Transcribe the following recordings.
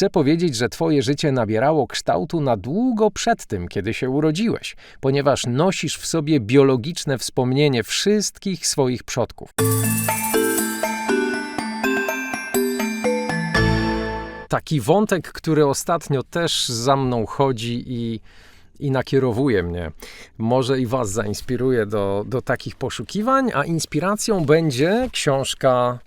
Chcę powiedzieć, że Twoje życie nabierało kształtu na długo przed tym, kiedy się urodziłeś, ponieważ nosisz w sobie biologiczne wspomnienie wszystkich swoich przodków. Taki wątek, który ostatnio też za mną chodzi i, i nakierowuje mnie, może i Was zainspiruje do, do takich poszukiwań, a inspiracją będzie książka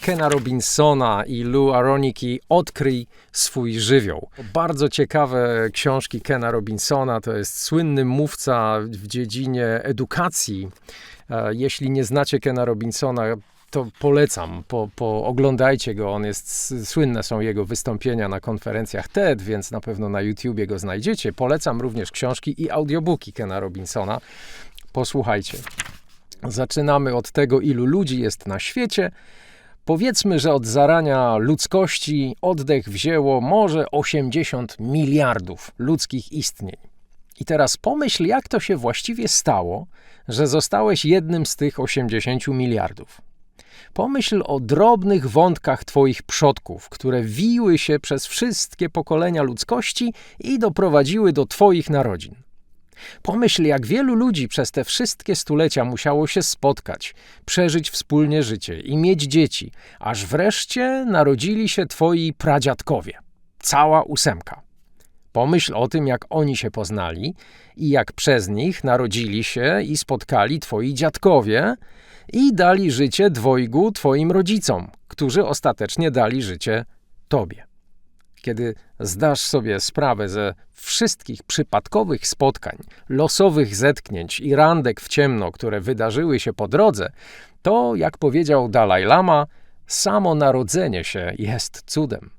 Kena Robinsona i Lou Aroniki Odkryj swój żywioł. Bardzo ciekawe książki Kena Robinsona, to jest słynny mówca w dziedzinie edukacji. E, Jeśli nie znacie Kena Robinsona, to polecam, po, po oglądajcie go, on jest, słynne są jego wystąpienia na konferencjach TED, więc na pewno na YouTubie go znajdziecie. Polecam również książki i audiobooki Kena Robinsona. Posłuchajcie. Zaczynamy od tego, ilu ludzi jest na świecie. Powiedzmy, że od zarania ludzkości oddech wzięło może 80 miliardów ludzkich istnień. I teraz pomyśl, jak to się właściwie stało, że zostałeś jednym z tych 80 miliardów. Pomyśl o drobnych wątkach Twoich przodków, które wiły się przez wszystkie pokolenia ludzkości i doprowadziły do Twoich narodzin. Pomyśl, jak wielu ludzi przez te wszystkie stulecia musiało się spotkać, przeżyć wspólnie życie i mieć dzieci, aż wreszcie narodzili się Twoi pradziadkowie. Cała ósemka. Pomyśl o tym, jak oni się poznali i jak przez nich narodzili się i spotkali Twoi dziadkowie i dali życie dwojgu Twoim rodzicom, którzy ostatecznie dali życie Tobie. Kiedy zdasz sobie sprawę ze wszystkich przypadkowych spotkań, losowych zetknięć i randek w ciemno, które wydarzyły się po drodze, to, jak powiedział Dalaj Lama, samo narodzenie się jest cudem.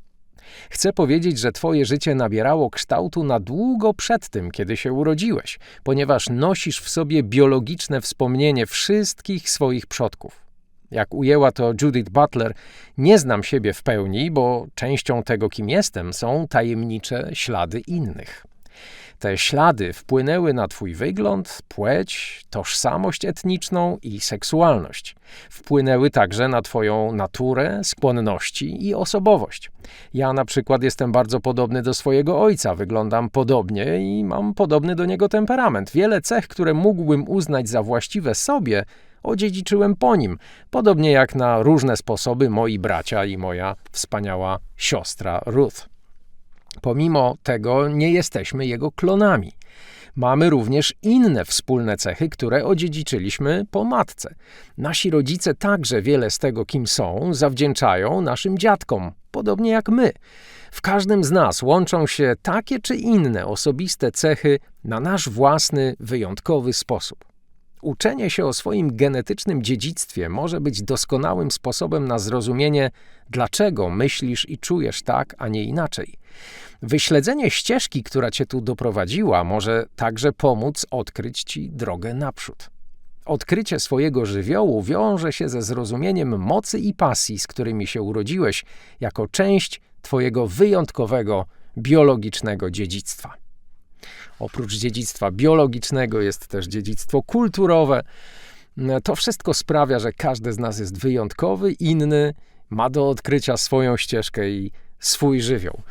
Chcę powiedzieć, że Twoje życie nabierało kształtu na długo przed tym, kiedy się urodziłeś, ponieważ nosisz w sobie biologiczne wspomnienie wszystkich swoich przodków. Jak ujęła to Judith Butler, nie znam siebie w pełni, bo częścią tego, kim jestem, są tajemnicze ślady innych. Te ślady wpłynęły na Twój wygląd, płeć, tożsamość etniczną i seksualność. Wpłynęły także na Twoją naturę, skłonności i osobowość. Ja na przykład jestem bardzo podobny do swojego ojca, wyglądam podobnie i mam podobny do niego temperament. Wiele cech, które mógłbym uznać za właściwe sobie, odziedziczyłem po nim, podobnie jak na różne sposoby moi bracia i moja wspaniała siostra Ruth. Pomimo tego nie jesteśmy jego klonami. Mamy również inne wspólne cechy, które odziedziczyliśmy po matce. Nasi rodzice także wiele z tego, kim są, zawdzięczają naszym dziadkom, podobnie jak my. W każdym z nas łączą się takie czy inne osobiste cechy na nasz własny, wyjątkowy sposób. Uczenie się o swoim genetycznym dziedzictwie może być doskonałym sposobem na zrozumienie, dlaczego myślisz i czujesz tak, a nie inaczej. Wyśledzenie ścieżki, która cię tu doprowadziła, może także pomóc odkryć ci drogę naprzód. Odkrycie swojego żywiołu wiąże się ze zrozumieniem mocy i pasji, z którymi się urodziłeś, jako część twojego wyjątkowego, biologicznego dziedzictwa. Oprócz dziedzictwa biologicznego jest też dziedzictwo kulturowe. To wszystko sprawia, że każdy z nas jest wyjątkowy, inny, ma do odkrycia swoją ścieżkę i swój żywioł.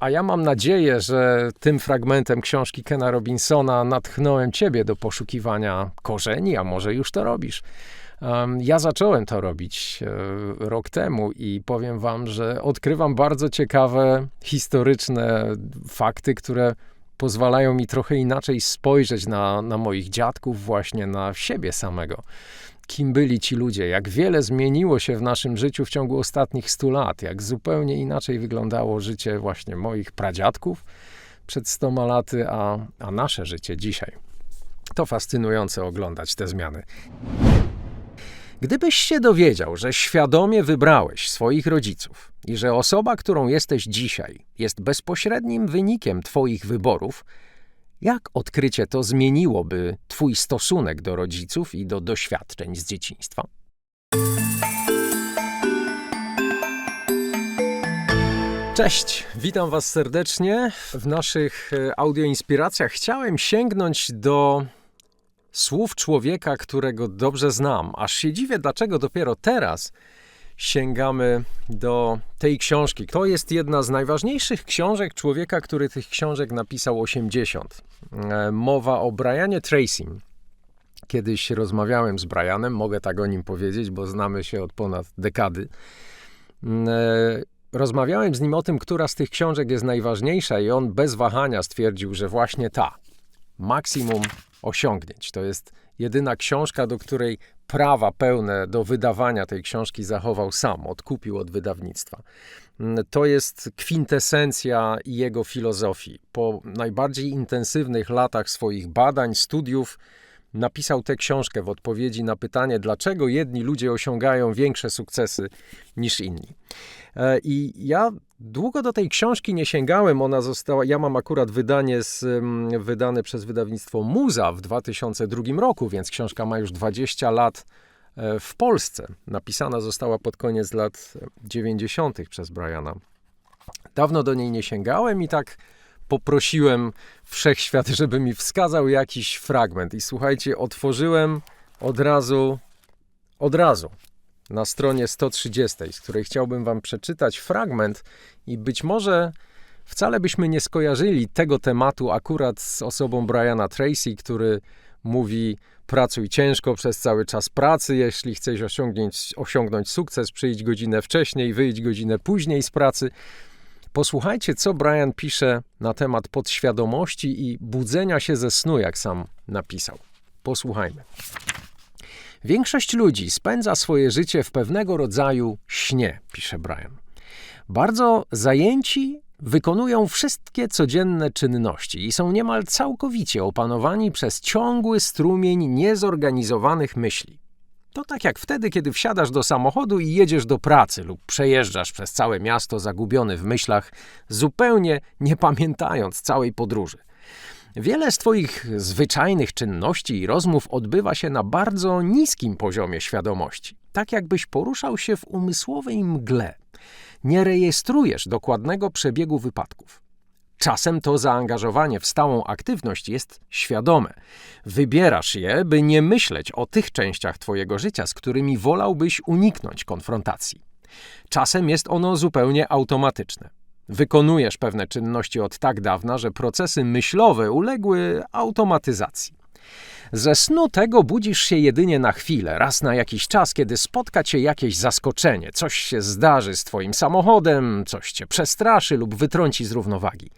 A ja mam nadzieję, że tym fragmentem książki Kena Robinsona natchnąłem Ciebie do poszukiwania korzeni, a może już to robisz. Ja zacząłem to robić e, rok temu i powiem Wam, że odkrywam bardzo ciekawe historyczne fakty, które pozwalają mi trochę inaczej spojrzeć na, na moich dziadków, właśnie na siebie samego. Kim byli ci ludzie, jak wiele zmieniło się w naszym życiu w ciągu ostatnich stu lat, jak zupełnie inaczej wyglądało życie właśnie moich pradziadków przed stoma laty, a, a nasze życie dzisiaj. To fascynujące oglądać te zmiany. Gdybyś się dowiedział, że świadomie wybrałeś swoich rodziców i że osoba, którą jesteś dzisiaj, jest bezpośrednim wynikiem Twoich wyborów, jak odkrycie to zmieniłoby Twój stosunek do rodziców i do doświadczeń z dzieciństwa? Cześć, witam Was serdecznie. W naszych e, audioinspiracjach chciałem sięgnąć do słów człowieka, którego dobrze znam, aż się dziwię, dlaczego dopiero teraz sięgamy do tej książki. To jest jedna z najważniejszych książek człowieka, który tych książek napisał 80. E, mowa o Brianie Tracym. Kiedyś rozmawiałem z Brianem, mogę tak o nim powiedzieć, bo znamy się od ponad dekady. E, rozmawiałem z nim o tym, która z tych książek jest najważniejsza, i on bez wahania stwierdził, że właśnie ta. Maksimum osiągnięć. To jest jedyna książka, do której prawa pełne do wydawania tej książki zachował sam, odkupił od wydawnictwa. Mm, to jest kwintesencja jego filozofii. Po najbardziej intensywnych latach swoich badań, studiów, napisał tę książkę w odpowiedzi na pytanie, dlaczego jedni ludzie osiągają większe sukcesy niż inni. E, I ja długo do tej książki nie sięgałem. Ona została, ja mam akurat wydanie z, wydane przez wydawnictwo Muza w 2002 roku, więc książka ma już 20 lat e, w Polsce. Napisana została pod koniec lat 90. przez Briana. Dawno do niej nie sięgałem i tak poprosiłem wszechświat, żeby mi wskazał jakiś fragment. I słuchajcie, otworzyłem od razu, od razu na stronie 130, z której chciałbym Wam przeczytać fragment, i być może wcale byśmy nie skojarzyli tego tematu akurat z osobą Briana Tracy, który mówi: Pracuj ciężko przez cały czas pracy, jeśli chcesz osiągnąć, osiągnąć sukces, przyjdź godzinę wcześniej, wyjdź godzinę później z pracy. Posłuchajcie, co Brian pisze na temat podświadomości i budzenia się ze snu, jak sam napisał. Posłuchajmy. Większość ludzi spędza swoje życie w pewnego rodzaju śnie, pisze Brian. Bardzo zajęci wykonują wszystkie codzienne czynności i są niemal całkowicie opanowani przez ciągły strumień niezorganizowanych myśli. To tak jak wtedy, kiedy wsiadasz do samochodu i jedziesz do pracy lub przejeżdżasz przez całe miasto zagubiony w myślach, zupełnie nie pamiętając całej podróży. Wiele z Twoich zwyczajnych czynności i rozmów odbywa się na bardzo niskim poziomie świadomości, tak jakbyś poruszał się w umysłowej mgle. Nie rejestrujesz dokładnego przebiegu wypadków. Czasem to zaangażowanie w stałą aktywność jest świadome. Wybierasz je, by nie myśleć o tych częściach Twojego życia, z którymi wolałbyś uniknąć konfrontacji. Czasem jest ono zupełnie automatyczne. Wykonujesz pewne czynności od tak dawna, że procesy myślowe uległy automatyzacji. Ze snu tego budzisz się jedynie na chwilę, raz na jakiś czas, kiedy spotka cię jakieś zaskoczenie, coś się zdarzy z twoim samochodem, coś cię przestraszy lub wytrąci z równowagi.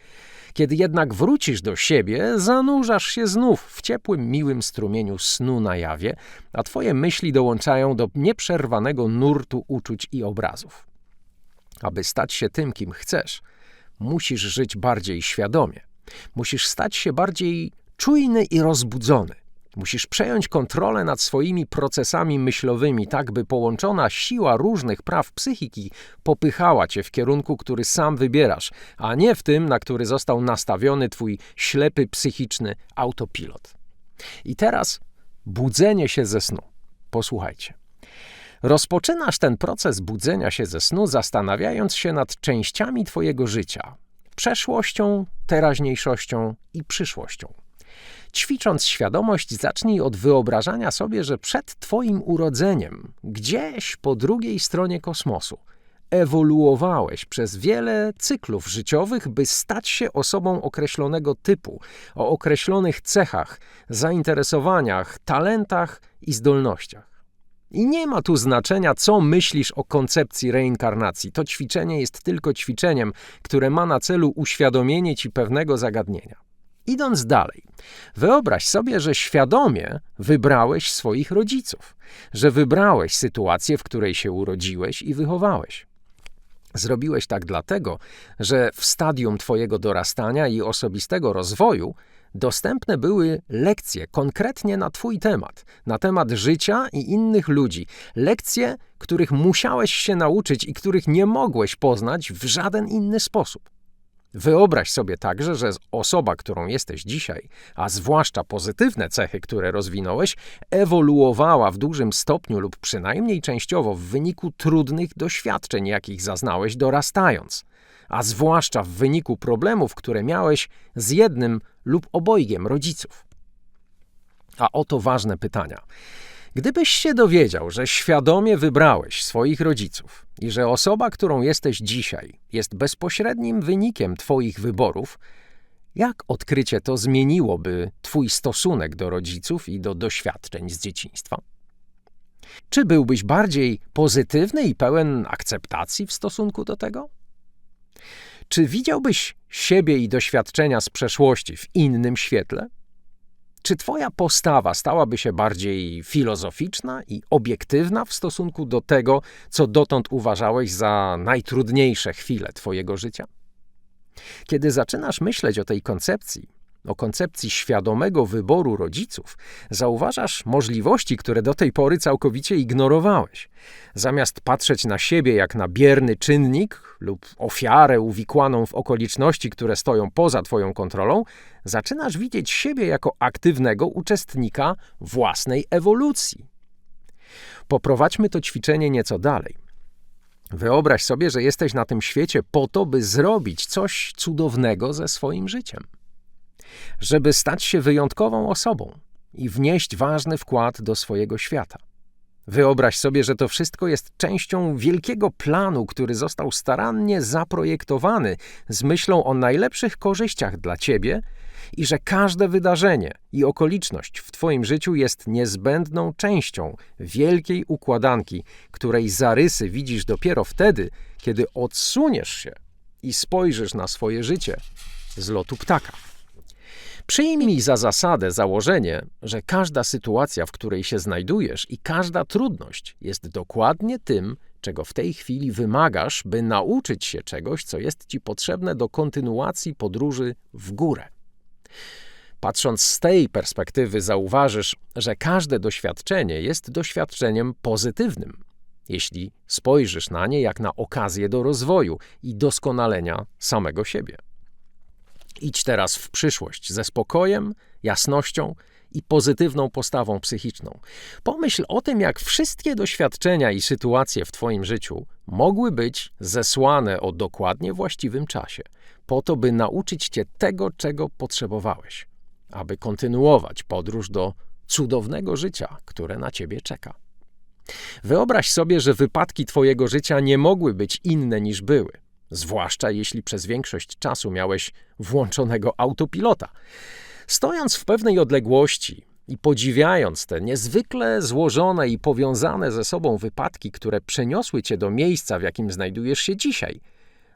Kiedy jednak wrócisz do siebie, zanurzasz się znów w ciepłym, miłym strumieniu snu na jawie, a twoje myśli dołączają do nieprzerwanego nurtu uczuć i obrazów. Aby stać się tym, kim chcesz, musisz żyć bardziej świadomie. Musisz stać się bardziej czujny i rozbudzony. Musisz przejąć kontrolę nad swoimi procesami myślowymi, tak by połączona siła różnych praw psychiki popychała cię w kierunku, który sam wybierasz, a nie w tym, na który został nastawiony twój ślepy psychiczny autopilot. I teraz budzenie się ze snu. Posłuchajcie. Rozpoczynasz ten proces budzenia się ze snu, zastanawiając się nad częściami Twojego życia przeszłością, teraźniejszością i przyszłością. Ćwicząc świadomość, zacznij od wyobrażania sobie, że przed Twoim urodzeniem, gdzieś po drugiej stronie kosmosu, ewoluowałeś przez wiele cyklów życiowych, by stać się osobą określonego typu, o określonych cechach, zainteresowaniach, talentach i zdolnościach. I nie ma tu znaczenia, co myślisz o koncepcji reinkarnacji. To ćwiczenie jest tylko ćwiczeniem, które ma na celu uświadomienie ci pewnego zagadnienia. Idąc dalej, wyobraź sobie, że świadomie wybrałeś swoich rodziców, że wybrałeś sytuację, w której się urodziłeś i wychowałeś. Zrobiłeś tak dlatego, że w stadium Twojego dorastania i osobistego rozwoju dostępne były lekcje konkretnie na Twój temat, na temat życia i innych ludzi. Lekcje, których musiałeś się nauczyć i których nie mogłeś poznać w żaden inny sposób. Wyobraź sobie także, że osoba, którą jesteś dzisiaj, a zwłaszcza pozytywne cechy, które rozwinąłeś, ewoluowała w dużym stopniu lub przynajmniej częściowo w wyniku trudnych doświadczeń, jakich zaznałeś dorastając, a zwłaszcza w wyniku problemów, które miałeś z jednym lub obojgiem rodziców. A oto ważne pytania. Gdybyś się dowiedział, że świadomie wybrałeś swoich rodziców i że osoba, którą jesteś dzisiaj, jest bezpośrednim wynikiem Twoich wyborów, jak odkrycie to zmieniłoby Twój stosunek do rodziców i do doświadczeń z dzieciństwa? Czy byłbyś bardziej pozytywny i pełen akceptacji w stosunku do tego? Czy widziałbyś siebie i doświadczenia z przeszłości w innym świetle? Czy Twoja postawa stałaby się bardziej filozoficzna i obiektywna w stosunku do tego, co dotąd uważałeś za najtrudniejsze chwile Twojego życia? Kiedy zaczynasz myśleć o tej koncepcji, o koncepcji świadomego wyboru rodziców, zauważasz możliwości, które do tej pory całkowicie ignorowałeś. Zamiast patrzeć na siebie jak na bierny czynnik lub ofiarę uwikłaną w okoliczności, które stoją poza Twoją kontrolą, zaczynasz widzieć siebie jako aktywnego uczestnika własnej ewolucji. Poprowadźmy to ćwiczenie nieco dalej. Wyobraź sobie, że jesteś na tym świecie po to, by zrobić coś cudownego ze swoim życiem żeby stać się wyjątkową osobą i wnieść ważny wkład do swojego świata. Wyobraź sobie, że to wszystko jest częścią wielkiego planu, który został starannie zaprojektowany z myślą o najlepszych korzyściach dla ciebie i że każde wydarzenie i okoliczność w Twoim życiu jest niezbędną częścią wielkiej układanki, której zarysy widzisz dopiero wtedy, kiedy odsuniesz się i spojrzysz na swoje życie z lotu ptaka. Przyjmij za zasadę założenie, że każda sytuacja, w której się znajdujesz i każda trudność jest dokładnie tym, czego w tej chwili wymagasz, by nauczyć się czegoś, co jest ci potrzebne do kontynuacji podróży w górę. Patrząc z tej perspektywy, zauważysz, że każde doświadczenie jest doświadczeniem pozytywnym, jeśli spojrzysz na nie jak na okazję do rozwoju i doskonalenia samego siebie. Idź teraz w przyszłość ze spokojem, jasnością i pozytywną postawą psychiczną. Pomyśl o tym, jak wszystkie doświadczenia i sytuacje w Twoim życiu mogły być zesłane o dokładnie właściwym czasie, po to, by nauczyć Cię tego, czego potrzebowałeś, aby kontynuować podróż do cudownego życia, które na Ciebie czeka. Wyobraź sobie, że wypadki Twojego życia nie mogły być inne niż były zwłaszcza jeśli przez większość czasu miałeś włączonego autopilota. Stojąc w pewnej odległości i podziwiając te niezwykle złożone i powiązane ze sobą wypadki, które przeniosły cię do miejsca, w jakim znajdujesz się dzisiaj,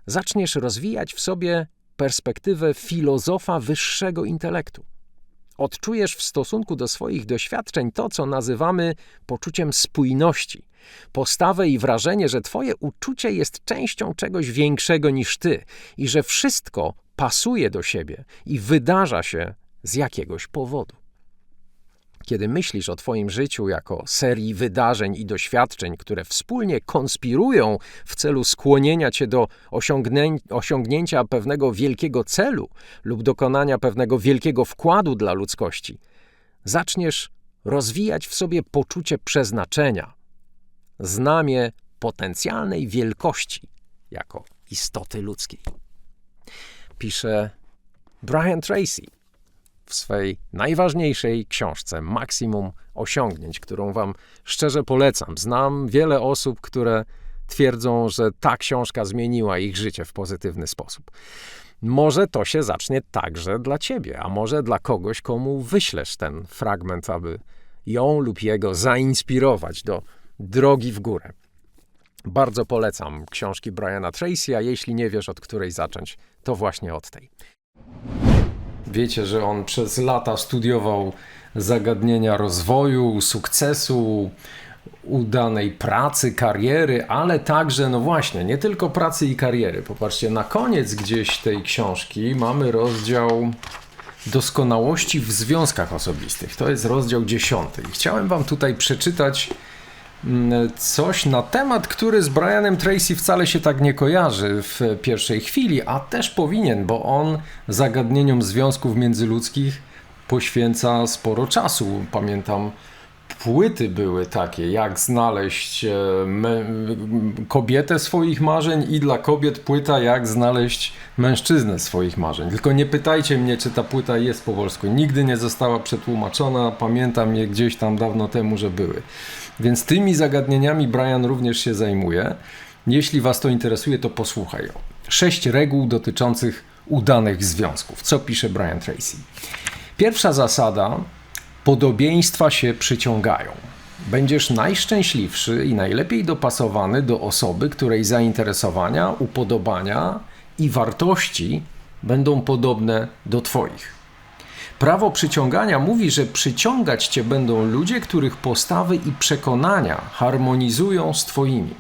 zaczniesz rozwijać w sobie perspektywę filozofa wyższego intelektu. Odczujesz w stosunku do swoich doświadczeń to, co nazywamy poczuciem spójności, postawę i wrażenie, że Twoje uczucie jest częścią czegoś większego niż Ty i że wszystko pasuje do siebie i wydarza się z jakiegoś powodu. Kiedy myślisz o Twoim życiu jako serii wydarzeń i doświadczeń, które wspólnie konspirują w celu skłonienia Cię do osiągnię osiągnięcia pewnego wielkiego celu lub dokonania pewnego wielkiego wkładu dla ludzkości, zaczniesz rozwijać w sobie poczucie przeznaczenia, znamie potencjalnej wielkości jako istoty ludzkiej. Pisze Brian Tracy w swej najważniejszej książce Maksimum Osiągnięć, którą Wam szczerze polecam. Znam wiele osób, które twierdzą, że ta książka zmieniła ich życie w pozytywny sposób. Może to się zacznie także dla Ciebie, a może dla kogoś, komu wyślesz ten fragment, aby ją lub jego zainspirować do drogi w górę. Bardzo polecam książki Briana Tracy, a jeśli nie wiesz od której zacząć, to właśnie od tej. Wiecie, że on przez lata studiował zagadnienia rozwoju, sukcesu, udanej pracy, kariery, ale także, no właśnie, nie tylko pracy i kariery. Popatrzcie, na koniec gdzieś tej książki mamy rozdział doskonałości w związkach osobistych. To jest rozdział dziesiąty. I chciałem Wam tutaj przeczytać coś na temat, który z Brianem Tracy wcale się tak nie kojarzy w pierwszej chwili, a też powinien, bo on zagadnieniom związków międzyludzkich poświęca sporo czasu. Pamiętam płyty były takie, jak znaleźć e, kobietę swoich marzeń i dla kobiet płyta, jak znaleźć mężczyznę swoich marzeń. Tylko nie pytajcie mnie, czy ta płyta jest po polsku. Nigdy nie została przetłumaczona, pamiętam je gdzieś tam dawno temu, że były. Więc tymi zagadnieniami Brian również się zajmuje. Jeśli Was to interesuje, to posłuchaj. Sześć reguł dotyczących udanych związków. Co pisze Brian Tracy? Pierwsza zasada podobieństwa się przyciągają. Będziesz najszczęśliwszy i najlepiej dopasowany do osoby, której zainteresowania, upodobania i wartości będą podobne do Twoich. Prawo przyciągania mówi, że przyciągać Cię będą ludzie, których postawy i przekonania harmonizują z Twoimi.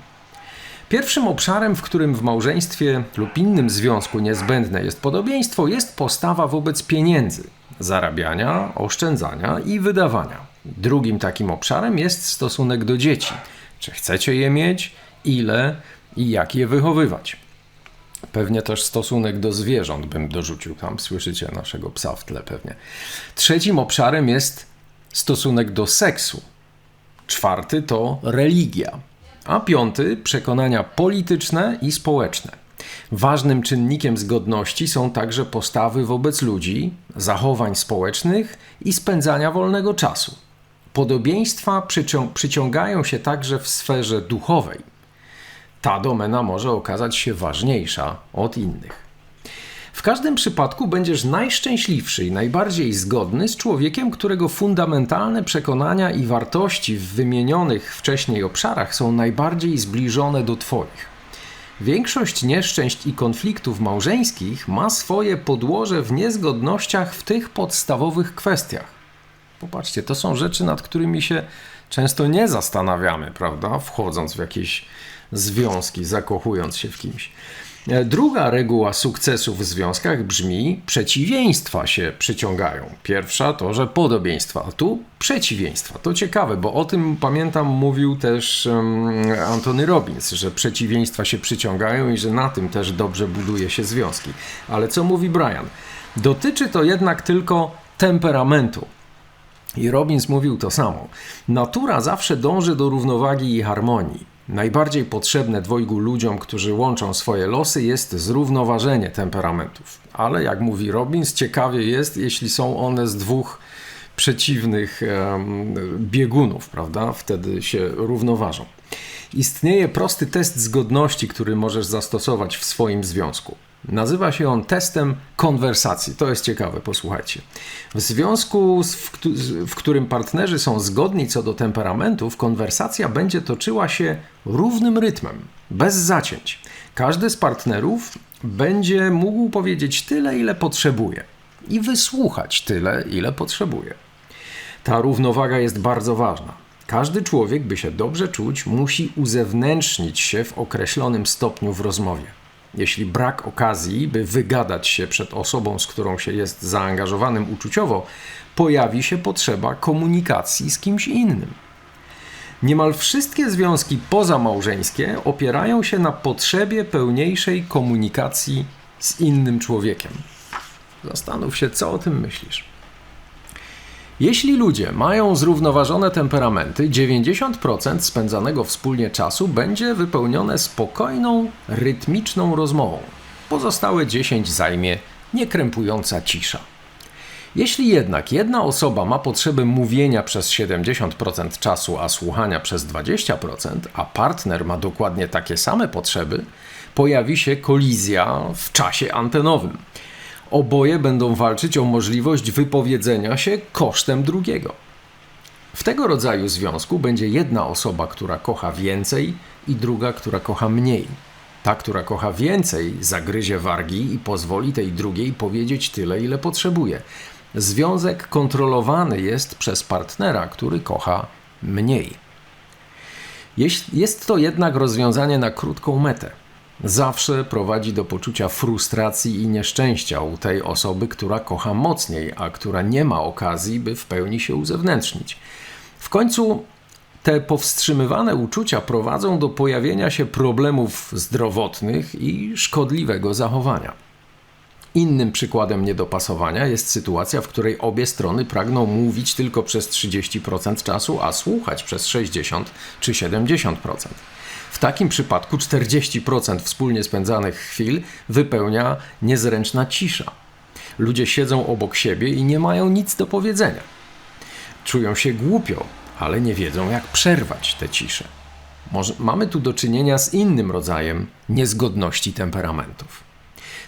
Pierwszym obszarem, w którym w małżeństwie lub innym związku niezbędne jest podobieństwo, jest postawa wobec pieniędzy, zarabiania, oszczędzania i wydawania. Drugim takim obszarem jest stosunek do dzieci. Czy chcecie je mieć, ile i jak je wychowywać. Pewnie też stosunek do zwierząt bym dorzucił tam, słyszycie naszego psa w tle pewnie. Trzecim obszarem jest stosunek do seksu. Czwarty to religia, a piąty przekonania polityczne i społeczne. Ważnym czynnikiem zgodności są także postawy wobec ludzi, zachowań społecznych i spędzania wolnego czasu. Podobieństwa przycią przyciągają się także w sferze duchowej. Ta domena może okazać się ważniejsza od innych. W każdym przypadku będziesz najszczęśliwszy i najbardziej zgodny z człowiekiem, którego fundamentalne przekonania i wartości w wymienionych wcześniej obszarach są najbardziej zbliżone do Twoich. Większość nieszczęść i konfliktów małżeńskich ma swoje podłoże w niezgodnościach w tych podstawowych kwestiach. Popatrzcie, to są rzeczy, nad którymi się często nie zastanawiamy, prawda? Wchodząc w jakieś związki, zakochując się w kimś. E, druga reguła sukcesu w związkach brzmi: przeciwieństwa się przyciągają. Pierwsza to, że podobieństwa, a tu przeciwieństwa. To ciekawe, bo o tym pamiętam mówił też um, Anthony Robbins, że przeciwieństwa się przyciągają i że na tym też dobrze buduje się związki. Ale co mówi Brian? Dotyczy to jednak tylko temperamentu. I Robbins mówił to samo. Natura zawsze dąży do równowagi i harmonii. Najbardziej potrzebne dwojgu ludziom, którzy łączą swoje losy, jest zrównoważenie temperamentów. Ale jak mówi Robbins, ciekawie jest, jeśli są one z dwóch przeciwnych um, biegunów, prawda? Wtedy się równoważą. Istnieje prosty test zgodności, który możesz zastosować w swoim związku. Nazywa się on testem konwersacji. To jest ciekawe, posłuchajcie. W związku, w którym partnerzy są zgodni co do temperamentów, konwersacja będzie toczyła się równym rytmem, bez zacięć. Każdy z partnerów będzie mógł powiedzieć tyle, ile potrzebuje i wysłuchać tyle, ile potrzebuje. Ta równowaga jest bardzo ważna. Każdy człowiek, by się dobrze czuć, musi uzewnętrznić się w określonym stopniu w rozmowie jeśli brak okazji, by wygadać się przed osobą, z którą się jest zaangażowanym uczuciowo, pojawi się potrzeba komunikacji z kimś innym. Niemal wszystkie związki pozamałżeńskie opierają się na potrzebie pełniejszej komunikacji z innym człowiekiem. Zastanów się, co o tym myślisz. Jeśli ludzie mają zrównoważone temperamenty, 90% spędzanego wspólnie czasu będzie wypełnione spokojną, rytmiczną rozmową. Pozostałe 10 zajmie niekrępująca cisza. Jeśli jednak jedna osoba ma potrzebę mówienia przez 70% czasu, a słuchania przez 20%, a partner ma dokładnie takie same potrzeby, pojawi się kolizja w czasie antenowym. Oboje będą walczyć o możliwość wypowiedzenia się kosztem drugiego. W tego rodzaju związku będzie jedna osoba, która kocha więcej, i druga, która kocha mniej. Ta, która kocha więcej, zagryzie wargi i pozwoli tej drugiej powiedzieć tyle, ile potrzebuje. Związek kontrolowany jest przez partnera, który kocha mniej. Jest to jednak rozwiązanie na krótką metę zawsze prowadzi do poczucia frustracji i nieszczęścia u tej osoby, która kocha mocniej, a która nie ma okazji, by w pełni się uzewnętrznić. W końcu te powstrzymywane uczucia prowadzą do pojawienia się problemów zdrowotnych i szkodliwego zachowania. Innym przykładem niedopasowania jest sytuacja, w której obie strony pragną mówić tylko przez 30% czasu, a słuchać przez 60 czy 70%. W takim przypadku 40% wspólnie spędzanych chwil wypełnia niezręczna cisza. Ludzie siedzą obok siebie i nie mają nic do powiedzenia. Czują się głupio, ale nie wiedzą, jak przerwać tę ciszę. Może mamy tu do czynienia z innym rodzajem niezgodności temperamentów.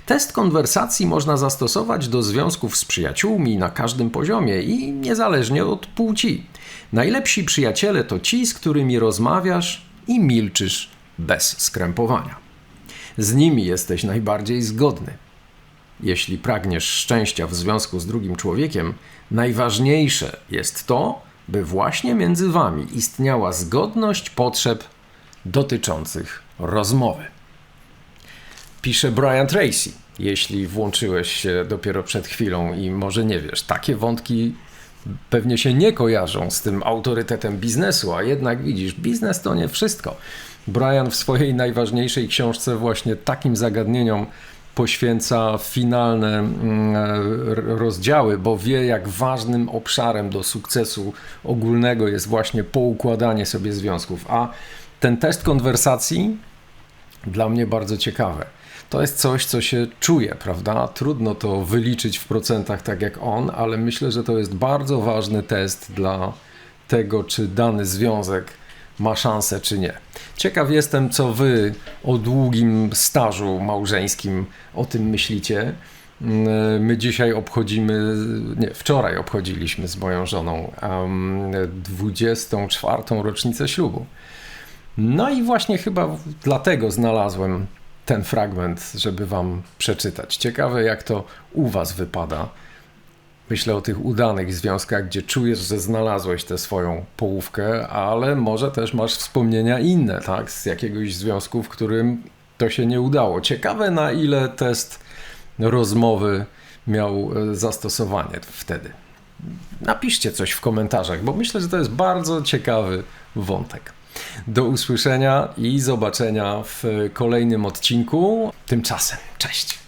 Test konwersacji można zastosować do związków z przyjaciółmi na każdym poziomie i niezależnie od płci. Najlepsi przyjaciele to ci, z którymi rozmawiasz i milczysz bez skrępowania. Z nimi jesteś najbardziej zgodny. Jeśli pragniesz szczęścia w związku z drugim człowiekiem, najważniejsze jest to, by właśnie między wami istniała zgodność potrzeb dotyczących rozmowy. Pisze Brian Tracy. Jeśli włączyłeś się dopiero przed chwilą i może nie wiesz, takie wątki pewnie się nie kojarzą z tym autorytetem biznesu, a jednak widzisz, biznes to nie wszystko. Brian w swojej najważniejszej książce właśnie takim zagadnieniom poświęca finalne mm, rozdziały, bo wie, jak ważnym obszarem do sukcesu ogólnego jest właśnie poukładanie sobie związków. A ten test konwersacji dla mnie bardzo ciekawe. To jest coś, co się czuje, prawda? Trudno to wyliczyć w procentach tak jak on, ale myślę, że to jest bardzo ważny test dla tego, czy dany związek ma szansę, czy nie. Ciekaw jestem, co wy o długim stażu małżeńskim o tym myślicie. My dzisiaj obchodzimy, nie, wczoraj obchodziliśmy z moją żoną um, 24. rocznicę ślubu. No i właśnie chyba dlatego znalazłem ten fragment, żeby wam przeczytać. Ciekawe, jak to u was wypada. Myślę o tych udanych związkach, gdzie czujesz, że znalazłeś tę swoją połówkę, ale może też masz wspomnienia inne, tak? Z jakiegoś związku, w którym to się nie udało. Ciekawe, na ile test rozmowy miał e, zastosowanie wtedy. Napiszcie coś w komentarzach, bo myślę, że to jest bardzo ciekawy wątek. Do usłyszenia i zobaczenia w kolejnym odcinku. Tymczasem, cześć!